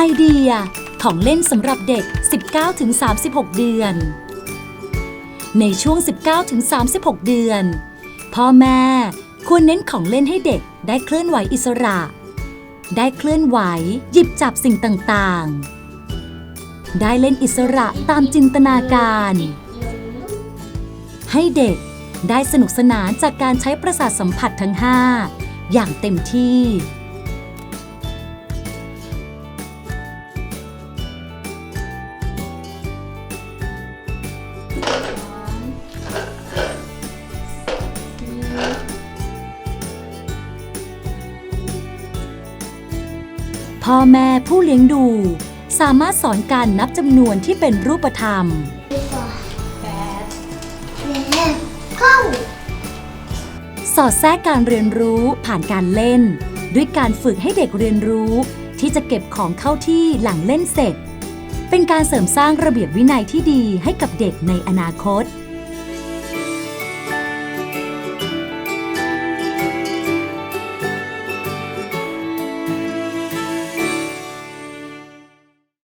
ไอเดีย ของเล่นสำหรับเด็ก 19-36 เดือน ในช่วง 19-36 เดือน พ่อแม่ควรเน้นของเล่นให้เด็กได้เคลื่อนไหวอิสระ ได้เคลื่อนไหวหยิบจับสิ่งต่างๆ ได้เล่นอิสระตามจินตนาการ ให้เด็กได้สนุกสนานจากการใช้ประสาทสัมผัสทั้ง 5 อย่างเต็มที่ พ่อแม่ผู้เลี้ยงดู สามารถสอนการนับจำนวนที่เป็นรูปธรรมแปดเจ็ดเก้าสอดแทรกการเรียนรู้ผ่านการเล่น ด้วยการฝึกให้เด็กเรียนรู้ ที่จะเก็บของเข้าที่หลังเล่นเสร็จ เป็นการเสริมสร้างระเบียบวินัยที่ดีให้กับเด็กในอนาคต